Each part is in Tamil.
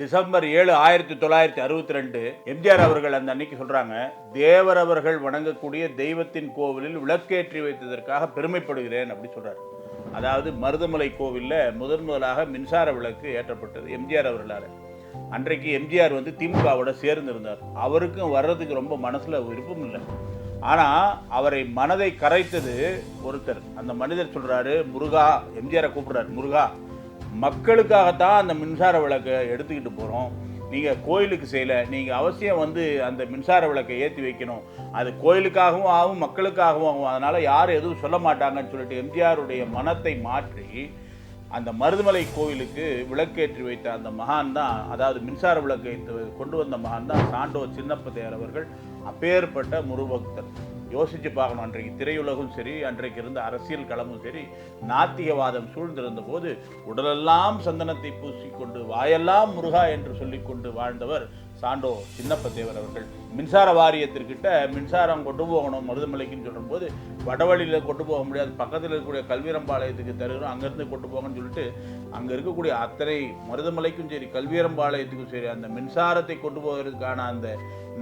டிசம்பர் ஏழு ஆயிரத்தி தொள்ளாயிரத்தி அறுபத்தி ரெண்டு எம்ஜிஆர் அவர்கள் அந்த அன்னைக்கு சொல்றாங்க தேவர் அவர்கள் வணங்கக்கூடிய தெய்வத்தின் கோவிலில் விளக்கேற்றி வைத்ததற்காக பெருமைப்படுகிறேன் அப்படி சொல்றாரு. அதாவது மருதமலை கோவிலில் முதன் முதலாக மின்சார விளக்கு ஏற்றப்பட்டது எம்ஜிஆர் அவர்களால். அன்றைக்கு எம்ஜிஆர் வந்து திமுகவோட சேர்ந்திருந்தார் அவருக்கும் வர்றதுக்கு ரொம்ப மனசில் விருப்பம் இல்லை. ஆனால் அவரை மனதை கரைத்தது ஒருத்தர். அந்த மனிதர் சொல்கிறாரு முருகா எம்ஜிஆரை கூப்பிட்றாரு முருகா மக்களுக்காகத்தான் அந்த மின்சார விளக்கை எடுத்துக்கிட்டு போகிறோம் நீங்கள் கோயிலுக்கு செய்யலை நீங்கள் அவசியம் வந்து அந்த மின்சார விளக்கை ஏற்றி வைக்கணும். அது கோயிலுக்காகவும் ஆகும் மக்களுக்காகவும் ஆகும். அதனால் யாரும் எதுவும் சொல்ல மாட்டாங்கன்னு சொல்லிட்டு எம்ஜிஆருடைய மனத்தை மாற்றி அந்த மருதுமலை கோவிலுக்கு விளக்கேற்றி வைத்த அந்த மகான் தான் அதாவது மின்சார விளக்கை கொண்டு வந்த மகான் தான் சாண்டோ சின்னப்பதையர் அவர்கள் அப்பேற்பட்ட முருபக்தர் யோசித்து பார்க்கணும். அன்றைக்கு திரையுலகும் சரி அன்றைக்கு இருந்த அரசியல் களமும் சரி நாத்திகவாதம் சூழ்ந்திருந்த போது உடலெல்லாம் சந்தனத்தை பூசிக்கொண்டு வாயெல்லாம் முருகா என்று சொல்லிக்கொண்டு வாழ்ந்தவர் சாண்டோ சின்னப்பதேவர் அவர்கள் மின்சார வாரியத்திற்கிட்ட மின்சாரம் கொண்டு போகணும் மருதமலைக்குன்னு சொல்லும்போது வடவழியில் கொண்டு போக முடியாது. பக்கத்தில் இருக்கக்கூடிய கல்வீரம்பாளையத்துக்கு தருகிறோம் அங்கேருந்து கொண்டு போங்கன்னு சொல்லிட்டு அங்கே இருக்கக்கூடிய அத்தனை மருதமலைக்கும் சரி கல்வீரம்பாளையத்துக்கும் சரி அந்த மின்சாரத்தை கொண்டு போவதற்கான அந்த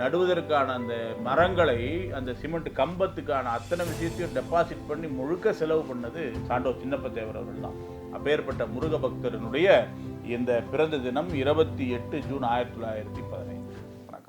நடுவதற்கான அந்த மரங்களை அந்த சிமெண்ட் கம்பத்துக்கான அத்தனை விஷயத்தையும் டெபாசிட் பண்ணி முழுக்க செலவு பண்ணது சாண்டோ சின்னப்பத்தேவர் அவர்கள் தான். அப்பேற்பட்ட முருக பக்தரனுடைய இந்த பிறந்த தினம் இருபத்தி எட்டு ஜூன் ஆயிரத்தி தொள்ளாயிரத்தி